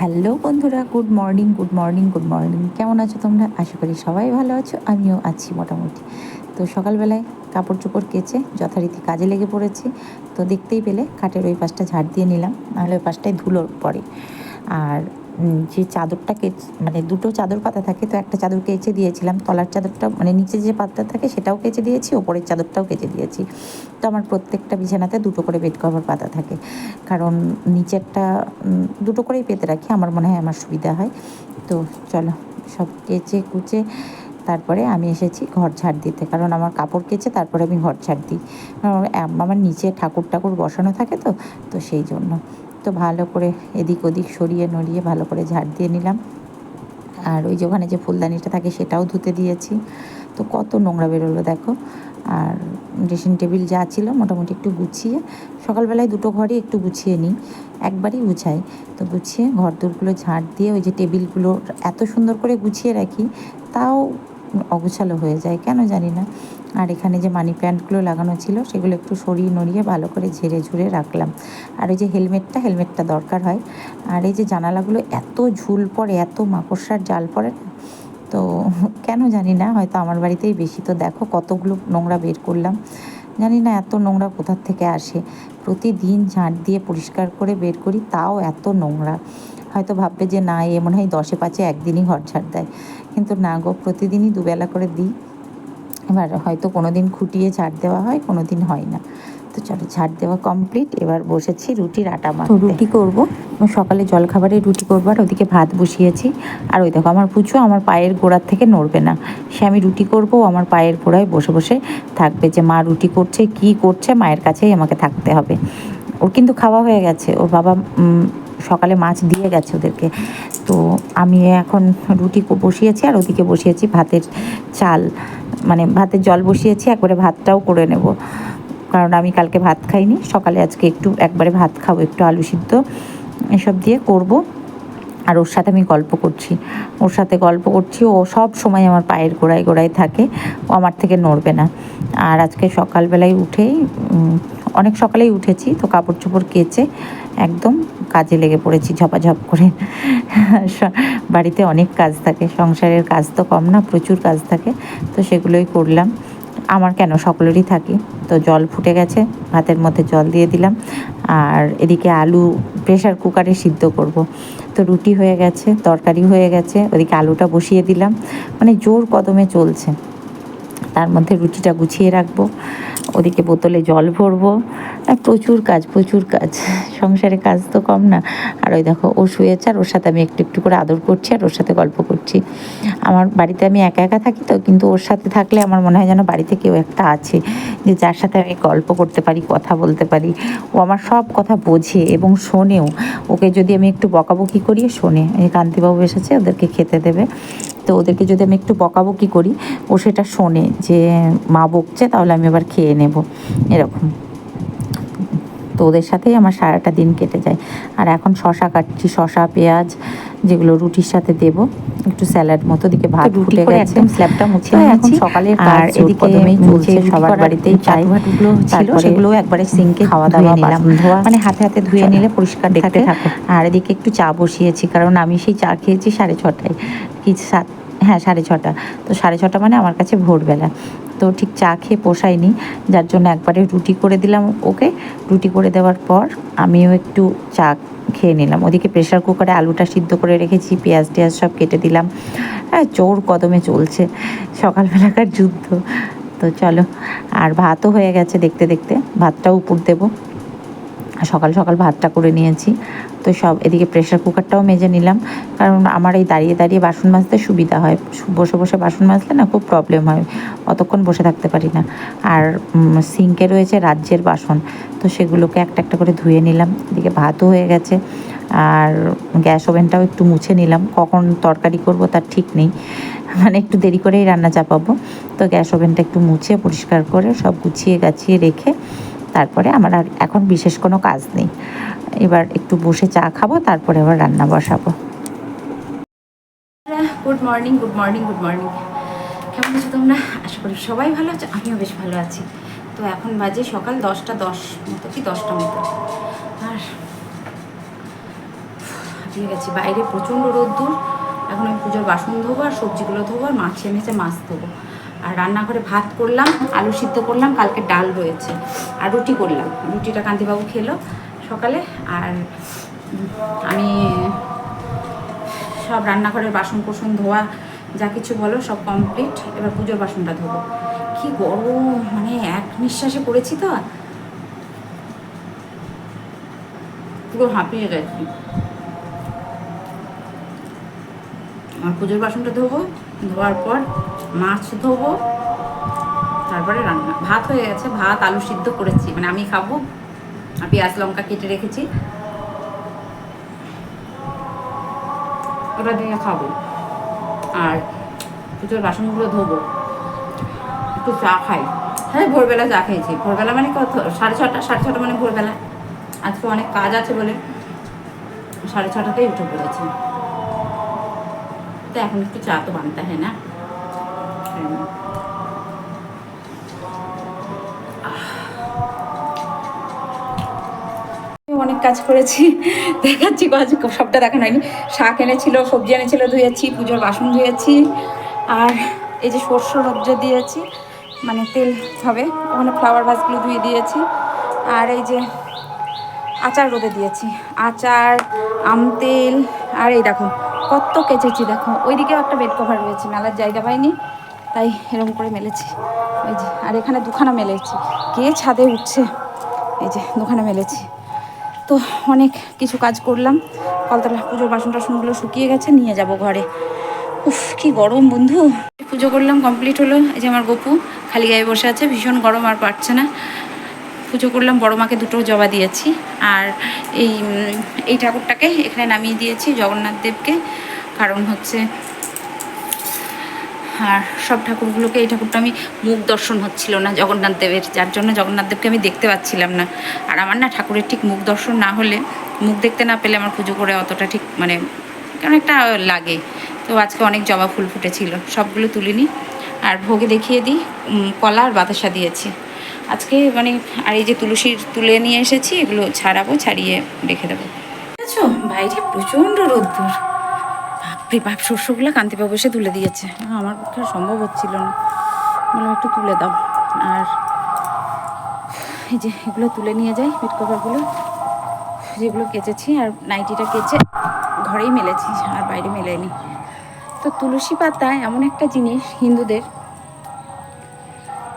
Hello বন্ধুরা, good morning good morning good morning. কেমন আছো তোমরা? আশা করি সবাই ভালো আছো, আমিও আছি মোটামুটি। তো সকালবেলায় কাপড় চোপড় কেচে যথারীতি কাজে লেগে পড়েছি। তো দেখতেই পেলে, খাটের ওই পাশটা ঝাড় দিয়ে নিলাম, নাহলে ওই পাশটায় ধুলোর পড়ে। আর যে চাদরটা মানে দুটো চাদর পাতা থাকে, তো একটা চাদর কেচে দিয়েছিলাম, তলার চাদরটা মানে নিচে যে পাতা থাকে সেটাও কেচে দিয়েছি, ওপরের চাদরটাও কেচে দিয়েছি। তো আমার প্রত্যেকটা বিছানাতে দুটো করে বেড কভার পাতা থাকে। কারণ নিচেরটা দুটো করেই পেতে রাখি, আমার মনে হয় আমার সুবিধা হয়। তো চলো, সব কেচে কুচে তারপরে আমি এসেছি ঘর ঝাড় দিতে। কারণ আমার কাপড় কেচে তারপরে আমি ঘর ঝাড় দিই। আমার নিচে ঠাকুর ঠাকুর বসানো থাকে তো তো সেই জন্য। তো ভালো করে এদিক ওদিক সরিয়ে নড়িয়ে ভালো করে ঝাড় দিয়ে নিলাম। আর ওই যে ওখানে যে ফুলদানিটা থাকে সেটাও ধুতে দিয়েছি। তো কত নোংরা বেরোলো দেখো। আর ড্রেসিং টেবিল যা ছিল মোটামুটি একটু গুছিয়ে, সকালবেলায় দুটো ঘরই একটু গুছিয়ে নিই। একবারই গুছাই। তো গুছিয়ে ঘর দোরগুলো ঝাড় দিয়ে ওই যে টেবিলগুলো এত সুন্দর করে গুছিয়ে রাখি, তাও অগুছালো হয়ে যায়, কেন জানি না। আর এখানে যে মানি প্ল্যান্টগুলো লাগানো ছিল, সেগুলো একটু সরিয়ে নড়িয়ে ভালো করে ঝেড়ে ঝুড়ে রাখলাম। আর ওই যে হেলমেটটা হেলমেটটা দরকার হয়। আর এই যে জানালাগুলো এত ঝুল পড়ে, এত মাকড়সার জাল পড়ে না? তো কেন জানি না, হয়তো আমার বাড়িতেই বেশি তো দেখো, কতগুলো নোংরা বের করলাম। জানি না এত নোংরা কোথার থেকে আসে। প্রতিদিন ঝাঁট দিয়ে পরিষ্কার করে বের করি, তাও এত নোংরা। হয়তো ভাববে যে না, এ মনে হয় দশে পাঁচে একদিনই ঘর ঝাড় দেয়। কিন্তু না গো, প্রতিদিনই দুবেলা করে দিই। এবার হয়তো কোনো দিন খুঁটিয়ে ঝাড় দেওয়া হয় কোনো দিন হয় না। তো চলো ঝাড় দেওয়া কমপ্লিট এবার বসেছি রুটির আটা মাখতে। রুটি করব। সকালে জলখাবারে রুটি করব আর ওদিকে ভাত বসিয়েছি। আর ওই দেখো আমার পুচু আমার পায়ের গোড়ার থেকে নড়বে না। সে আমি রুটি করব আমার পায়ের গোড়ায় বসে বসে থাকবে যে মা রুটি করছে কি করছে মায়ের কাছেই আমাকে থাকতে হবে। ওর কিন্তু খাওয়া হয়ে গেছে। ওর বাবা সকালে মাছ দিয়ে গেছে ওদেরকে। তো আমি এখন রুটি বসিয়েছি আর ওদিকে বসিয়েছি ভাতের চাল। মানে ভাতের জল বসিয়েছি, একবারে ভাতটাও করে নেব। কারণ আমি কালকে ভাত খাইনি, সকালে আজকে একটু একবারে ভাত খাব, একটু আলু সিদ্ধ এসব দিয়ে করব। আর ওর সাথে আমি গল্প করছি। ওর সাথে গল্প করছি, ও সব সময় আমার পায়ের গোড়ায় গোড়ায় থাকে, ও আমার থেকে নড়বে না। আর আজকে সকালবেলায় উঠেই অনেক সকালেই উঠেছি, তো কাপড় চোপড় কেচে একদম কাজে লেগে পড়েছি, ঝপাঝপ করে। বাড়িতে অনেক কাজ থাকে, সংসারের কাজ তো কম না, প্রচুর কাজ থাকে, তো সেগুলোই করলাম। আমার কেন, সকলেরই থাকি, তো জল ফুটে গেছে, ভাতের মধ্যে জল দিয়ে দিলাম। আর এদিকে আলু প্রেশার কুকারে সিদ্ধ করব। তো রুটি হয়ে গেছে, তরকারি হয়ে গেছে, ওদিকে আলুটা বসিয়ে দিলাম। মানে জোর কদমে চলছে। তার মধ্যে রুটিটা গুছিয়ে রাখব, ওদিকে বোতলে জল ভরবো আর প্রচুর কাজ প্রচুর কাজ। সংসারে কাজ তো কম না। আর ওই দেখো, ও শুয়েছে আর ওর সাথে আমি একটু একটু করে আদর করছি আর ওর সাথে গল্প করছি। আমার বাড়িতে আমি একা একা থাকি তো, কিন্তু ওর সাথে থাকলে আমার মনে হয় যেন বাড়িতে কেউ একটা আছে যে যার সাথে আমি গল্প করতে পারি, কথা বলতে পারি। ও আমার সব কথা বোঝে এবং শোনেও। ওকে যদি আমি একটু বকাবকি করি শোনে। এই কান্তিবাবু এসেছে, ওদেরকে খেতে দেবে। তো ওদেরকে যদি আমি একটু বকাবকি করি, ও সেটা শোনে যে, মা বকছে, তাহলে আমি আবার খেয়ে নেব। এরকম। তো ওদের সাথেই আমার সারাটা দিন কেটে যায়। আর এখন শশা কাটছি শশা পেঁয়াজ যেগুলো রুটির সাথে দেব একটু স্যালাড মতো দিকে ভাত ফুটে গেছে। স্ল্যাবটা তো এখন নিয়েছি। আর এদিকে চলছে সবার বাড়িতেই চাই। চাটুমাটুগুলো ছিল, সেগুলো একবারে সিঙ্কে খাওয়া দাওয়া নিলাম। ধোয়া। মানে মানে হাতে হাতে ধুয়ে নিলে পরিষ্কার দেখতে থাকে। আর এদিকে একটু চা বসিয়েছি কারণ আমি সেই চা খেয়েছি সাড়ে ছটায়। কি সাত হ্যাঁ সাড়ে ছটা। তো সাড়ে ছটা মানে আমার কাছে ভোরবেলা। তো ঠিক চা খেয়ে পোষায়নি। যার জন্য একবারে রুটি করে দিলাম ওকে। রুটি করে দেওয়ার পর আমিও একটু চা খেয়ে নিলাম। ওদিকে প্রেশার কুকারে আলুটা সিদ্ধ করে রেখেছি, পেঁয়াজ টেয়াজ সব কেটে দিলাম। হ্যাঁ চোর কদমে চলছে। সকালবেলাকার যুদ্ধ। তো চলো, আর ভাতও হয়ে গেছে দেখতে দেখতে। ভাতটাও উপর দেবো। সকাল সকাল ভাতটা করে নিয়েছি। তো সব এদিকে প্রেশার কুকারটাও মেজে নিলাম। কারণ আমার এই দাঁড়িয়ে দাঁড়িয়ে বাসন মাজতে সুবিধা হয়। বসে বসে বাসন মাজলে না খুব প্রবলেম হয়। অতক্ষণ বসে থাকতে পারি না। আর সিঙ্কে রয়েছে রাজ্যের বাসন। তো সেগুলোকে একটা একটা করে ধুয়ে নিলাম। এদিকে ভাতও হয়ে গেছে। আর গ্যাস ওভেনটাও একটু মুছে নিলাম। কখন তরকারি করব তার ঠিক নেই। মানে একটু দেরি করেই রান্না চাপাবো। তো গ্যাস ওভেনটা একটু মুছে পরিষ্কার করে সব গুছিয়ে গাছিয়ে রেখে তারপরে আমার আর এখন বিশেষ কোনো কাজ নেই। এবার একটু বসে চা খাব, তারপরে আবার রান্না বসাবো। Good morning good morning good morning কেমন আছো তোমরা? আশা করি সবাই ভালো আছো, আমিও বেশ ভালো আছি। তো এখন বাজে সকাল দশটা দশ মতো কি দশটা মতো। আর হাঁপিয়ে গেছি, বাইরে প্রচণ্ড রোদ্দুর। এখন আমি পুজোর বাসন ধোবো আর সবজিগুলো ধোবো আর মাছ এনেছে মাছ ধোবো। আর রান্নাঘরে ভাত করলাম, আলু সিদ্ধ করলাম, কালকে ডাল রয়েছে। আর রুটি করলাম। রুটিটা কান্তিবাবু খেলো সকালে আর আমি সব রান্নাঘরের বাসন কোসন ধোয়া, যা কিছু বলো সব কমপ্লিট এবার পুজোর বাসনটা ধোবো। কি গরম মানে এক নিঃশ্বাসে করেছি তো। পুরো হাঁপিয়ে গেছি। আর পুজোর বাসনটা ধোবো। ধোয়ার পর মাছ ধোবো, তারপরে রান্না। ভাত হয়ে গেছে, ভাত, আলু সিদ্ধ করেছি। মানে আমি খাব, আর পেঁয়াজ, লঙ্কা কেটে রেখেছি। ওটা দিয়ে খাব। আর পুজোর বাসনগুলো ধোবো। একটু চা খাই। হ্যাঁ ভোরবেলা চা খেয়েছি। ভোরবেলা মানে কত? সাড়ে ছটা সাড়ে ছটা মানে ভোরবেলা। আজকে অনেক কাজ আছে বলে সাড়ে ছটাতেই উঠে পড়েছি। তো এখন একটু চা তো বানতে হয় না হুম। অনেক কাজ করেছি, দেখাচ্ছি, কাজ সবটা দেখানো হয়নি শাক এনেছিল, সবজি এনেছিল, ধুয়েছি, পুজোর বাসন ধুয়েছি, আর এই যে সর্ষ রজ্জ দিয়েছি মানে তেল হবে, ওখানে ফ্লাওয়ার ভাসগুলো ধুয়ে দিয়েছি, আর এই যে আচার রোদে দিয়েছি, আচার, আম তেল, আর এই দেখো কত কেচেছি দেখো। ওইদিকেও একটা বেড কভার রয়েছে, মেলার জায়গা পাইনি, তাই এরকম করে মেলেছি। ওই যে, আর এখানে দুখানা মেলেছি। কে ছাদে উঠছে? এই যে, দুখানা মেলেছি। তো অনেক কিছু কাজ করলাম। কলতলা পুজোর বাসন টাসনগুলো শুকিয়ে গেছে, নিয়ে যাব ঘরে। উফ, কি গরম বন্ধু। পুজো করলাম কমপ্লিট হলো। এই যে আমার গপু, খালি গায়ে বসে আছে, ভীষণ গরম আর পারছে না। পুজো করলাম, বড় মাকে দুটো জবা দিয়েছি। আর এই এই ঠাকুরটাকে এখানে নামিয়ে দিয়েছি জগন্নাথ দেবকে। কারণ হচ্ছে, আর সব ঠাকুরগুলোকে, এই ঠাকুরটা আমি মুখ দর্শন হচ্ছিল না জগন্নাথ দেবের। যার জন্য জগন্নাথ দেবকে আমি দেখতে পাচ্ছিলাম না। আর আমার না ঠাকুরের ঠিক মুখ দর্শন না হলে, মুখ দেখতে না পেলে আমার পুজো করে অতটা ঠিক মানে কেমন একটা লাগে। তো আজকে অনেক জবা ফুল ফুটেছিল, সবগুলো তুলিনি। আর ভোগে দেখিয়ে দিই কলা আর বাতাসা দিয়েছি। আজকে মানে আর এই যে তুলসীর তুলে নিয়ে এসেছি, এগুলো ছাড়াবো, ছাড়িয়ে রেখে দেবো। বুঝেছ বাইরে প্রচণ্ড রোদ্দুর। বাপরে বাপ, শস্যগুলো কান্তিবাবু এসে তুলে দিয়েছে। আমার পক্ষে সম্ভব হচ্ছিল না। বললাম, একটু তুলে দাও। আর এই যে এগুলো তুলে নিয়ে যাই বেড কভারগুলো। যেগুলো কেচেছি, আর নাইটিটা কেচে ঘরেই মেলেছি, আর বাইরে মেলেনি। তো তুলসী পাতা এমন একটা জিনিস, হিন্দুদের,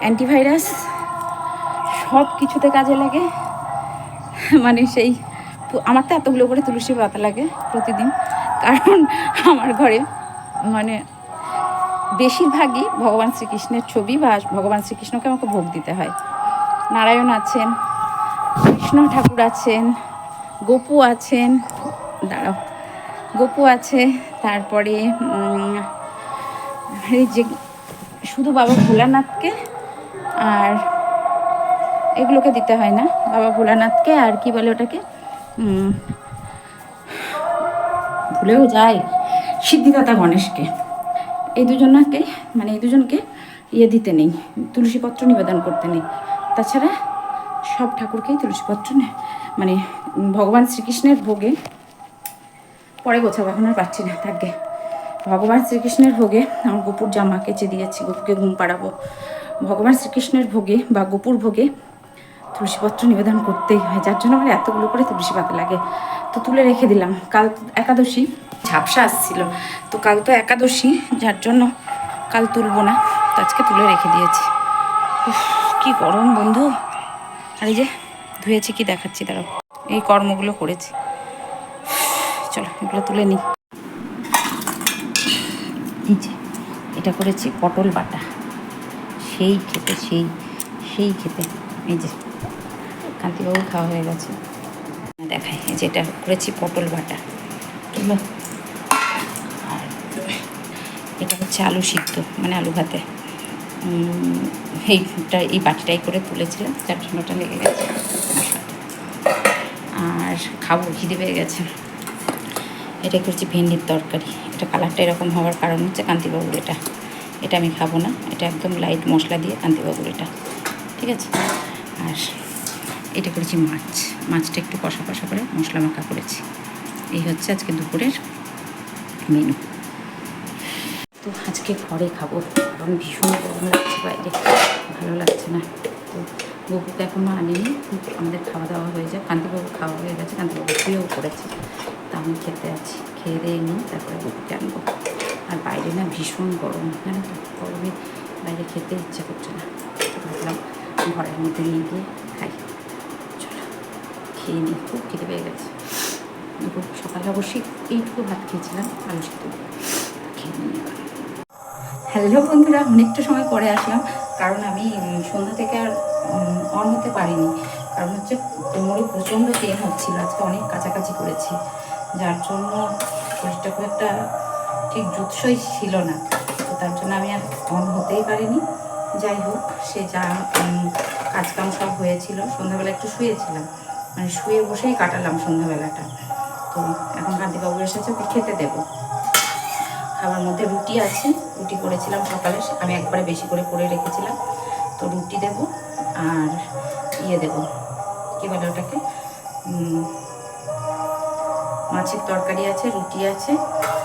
অ্যান্টিভাইরাস সব কিছুতে কাজে লাগে। মানে সেই আমার তো এতগুলো করে তুলসী পাতা লাগে প্রতিদিন। কারণ আমার ঘরে মানে বেশিরভাগই ভগবান শ্রীকৃষ্ণের ছবি বা ভগবান শ্রীকৃষ্ণকে আমাকে ভোগ দিতে হয়। নারায়ণ আছেন, কৃষ্ণ ঠাকুর আছেন, গোপু আছেন, দাঁড়াও, গোপু আছে, তারপরে যে শুধু বাবা ভোলানাথকে আর এগুলোকে দিতে হয় না। বাবা ভোলানাথকে আর কি বলে ওটাকে? ভুলেও যায়। সিদ্ধিদাতা গণেশকে। এই দুজনকে মানে এই দুজনকে ইয়ে দিতে নেই, তুলসীপত্র নিবেদন করতে নেই। তাছাড়া সব ঠাকুরকেই তুলসীপত্র মানে ভগবান শ্রীকৃষ্ণের ভোগে, পরে গোছাবো, এখন আর পাচ্ছি না থাকবে ভগবান শ্রীকৃষ্ণের ভোগে, আমার গোপুর জামা কেচে দিয়েছি গোপুকে ঘুম পাড়াবো। ভগবান শ্রীকৃষ্ণের ভোগে বা গোপুর ভোগে তুলসীপত্র নিবেদন করতেই হয়, যার জন্য আমার এতগুলো করে তুলসী পাতা লাগে। তো তুলে রেখে দিলাম। কাল একাদশী, ঝাপসা আসছিল। তো কাল তো একাদশী, যার জন্য কাল তুলবো না, তো আজকে তুলে রেখে দিয়েছি। কি গরম বন্ধু। আর এই যে ধুয়েছি, কি দেখাচ্ছি, দাঁড়াও। এই কর্মগুলো করেছি। চলো, এগুলো তুলে নিই। যে, এটা করেছি পটল বাটা। সেই খেতে, সেই সেই খেতে। এই যে কান্তিবাবু খাওয়া হয়ে গেছে। দেখাই, এই যে এটা করেছি পটল বাটা? আর এটা হচ্ছে আলু সিদ্ধ মানে আলু ভাতে। এইটা, এই বাটিটাই করে তুলেছিলাম জন্য লেগে গেছে। আর খাব, খিদে পেয়ে গেছে। এটা করছি ভেন্ডির তরকারি। এটা কালারটা এরকম হওয়ার কারণ হচ্ছে কান্তিবাবুর এটা। এটা আমি খাব না। এটা একদম লাইট মশলা দিয়ে কান্তিবাবুর এটা। ঠিক আছে? আর এটা করেছি মাছ। মাছটা একটু কষা কষা করে মশলা মাখা করেছি। এই হচ্ছে আজকে দুপুরের মেনু তো আজকে ঘরে খাব। কারণ ভীষণ গরম লাগছে বাইরে। ভালো লাগছে না। তো বপুকে এখনও আনিনি। আমাদের খাওয়া দাওয়া হয়ে যায় কান্তিবাবু খাওয়া হয়ে গেছে। কান্তিবাবু শুয়েও করেছে তা আমি খেতে আছি। খেয়ে দিয়ে নিই, তারপরে বপুকে আনব। আর বাইরে না ভীষণ গরম। জানো তো, গরমে বাইরে খেতে ইচ্ছে করছে না। ভাবলাম ঘরের মধ্যে নিয়ে গিয়ে খেয়ে নিই, খুব খেতে পেয়ে গেছে। সকালে অবশ্যই এইটুকু ভাত খেয়েছিলাম, আলু সিদ্ধ হ্যালো বন্ধুরা, অনেকটা সময় পরে আসলাম, কারণ আমি সন্ধ্যা থেকে আর অন হতে পারিনি। কারণ হচ্ছে কোমরে প্রচণ্ড পেন হচ্ছিল, আজকে অনেক কাছাকাছি করেছি। যার জন্য শরীরটা খুব একটা ঠিক জুৎসই ছিল না। তো তার জন্য আমি আর অন হতেই পারিনি। যাই হোক, সে যা কাজকাম সব হয়েছিল, সন্ধ্যাবেলা একটু শুয়েছিলাম। মানে শুয়ে বসেই কাটালাম সন্ধ্যাবেলাটা। তো এখন কান্তিবাবু এসেছে, ওকে খেতে দেবো। খাবার মধ্যে রুটি আছে, রুটি করেছিলাম সকালে আমি একবারে বেশি করে করে রেখেছিলাম। তো রুটি দেব আর ইয়ে দেব, কী বলে ওটাকে? মাছের তরকারি আছে, রুটি আছে,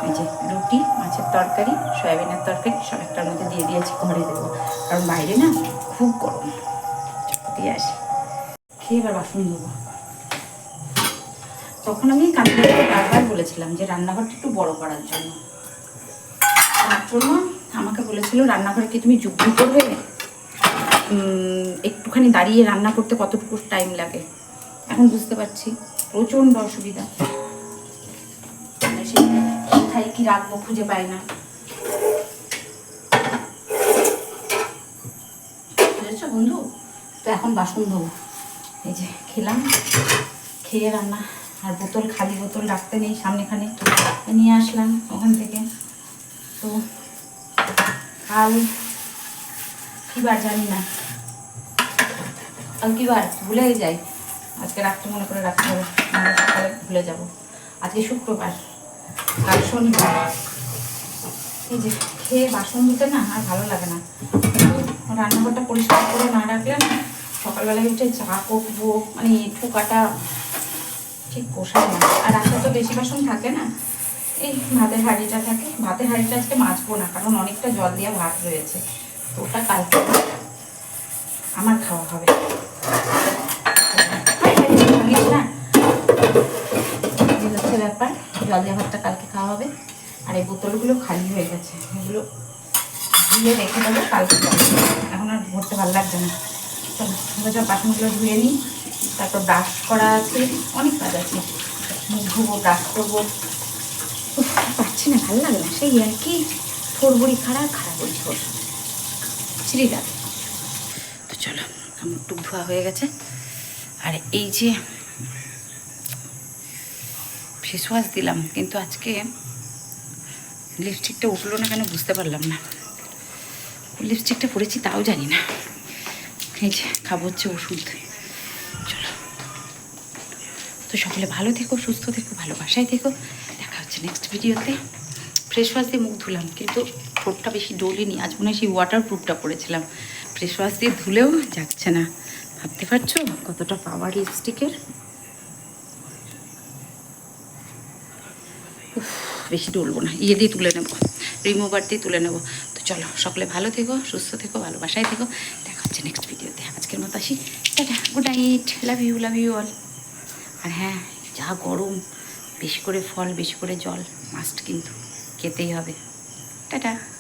এই যে রুটি, মাছের তরকারি, সয়াবিনের তরকারি, সব একটার মধ্যে দিয়ে দিয়েছি, ঘরে দেবো। কারণ বাইরে না খুব গরম। দিয়ে আসি। খেয়ে এবার বাসন দেবো তখন আমি কান্তিকে বারবার বলেছিলাম যে রান্নাঘরটা একটু বড় করার জন্য। তার জন্য আমাকে বলেছিল, রান্নাঘরে কি তুমি যুদ্ধ করবে? একটুখানি দাঁড়িয়ে রান্না করতে কতটুকু টাইম লাগে? এখন বুঝতে পারছি, প্রচণ্ড অসুবিধা। মানে কোথায় কি রাখব খুঁজে পাই না। বুঝেছ বন্ধু? তো এখন বাসন ধোবো। এই যে খেলাম, খেয়ে রান্না আর বোতল, খালি বোতল রাখতে নেই সামনেখানে। নিয়ে আসলাম ওখান থেকে। তো কাল কী বার জানি না। কাল কী বার ভুলেই যাই। আজকে রাখতে মনে করে রাখতে হবে সকালে ভুলে যাব। আজকে শুক্রবার, কাল শনিবার। এই যে খেয়ে বাসন ধুতে না আর ভালো লাগে না। রান্নাঘরটা পরিষ্কার করে না রাখলে না সকালবেলায় উঠে চা করব মানে এঁঠু কাটা ঠিক পোষায় না। আর রাখতে তো বেশি বাসন থাকে না। এই ভাতের হাঁড়িটা থাকে। ভাতের হাঁড়িটা আজকে মাজবো না, কারণ অনেকটা জল দিয়ে ভাত রয়েছে। তো ওটা কালকে আমার খাওয়া হবে। ব্যাপার। জল দিয়ে ভাতটা কালকে খাওয়া হবে। আর এই বোতলগুলো খালি হয়ে গেছে। এগুলো ধুয়ে রেখে দেবো, কালকে এখন আর ভরতে ভালো লাগছে না। চলো সব বাসনগুলো ধুয়ে নিই। তারপর ব্রাশ করা আছে। অনেক কাজ আছে। মুখ ধুবো ব্রাশ করব। পাচ্ছি না, ভালো লাগে না। সেই আর কি থোর বড়ি খাড়া খাড়া বড়ি থোর। চিরি লাগে তো চলো, আমার টুক ধোয়া হয়ে গেছে। আর এই যে ফেস ওয়াশ দিলাম, কিন্তু আজকে লিপস্টিকটা উঠল না কেন বুঝতে পারলাম না। লিপস্টিকটা পরেছি, তাও জানি না। এই যে, খাব হচ্ছে ওষুধ। তো সকলে ভালো থেকো, সুস্থ থেকো, ভালোবাসায় থেকো। দেখা হচ্ছে নেক্সট ভিডিওতে ফ্রেশ ওয়াশ দিয়ে মুখ ধুলাম, কিন্তু ঠোঁটটা বেশি ডলিনি। আজ মনে হয় সেই ওয়াটার প্রুফটা পরেছিলাম ফ্রেশ ওয়াশ দিয়ে ধুলেও যাচ্ছে না। ভাবতে পারছ কতটা পাওয়ার লিপস্টিকের বেশি ডলবো না। ইয়ে দিয়ে তুলে নেব। রিমুভার দিয়ে তুলে নেব। তো চলো, সকলে ভালো থেকো, সুস্থ থেকো, ভালোবাসায় থেকো। দেখা হচ্ছে নেক্সট ভিডিওতে আজকের মতো আসি। Tata good night love you love you all আর হ্যাঁ যা গরম, বেশি করে ফল, বেশি করে জল মাস্ট কিন্তু খেতেই হবে। টাটা।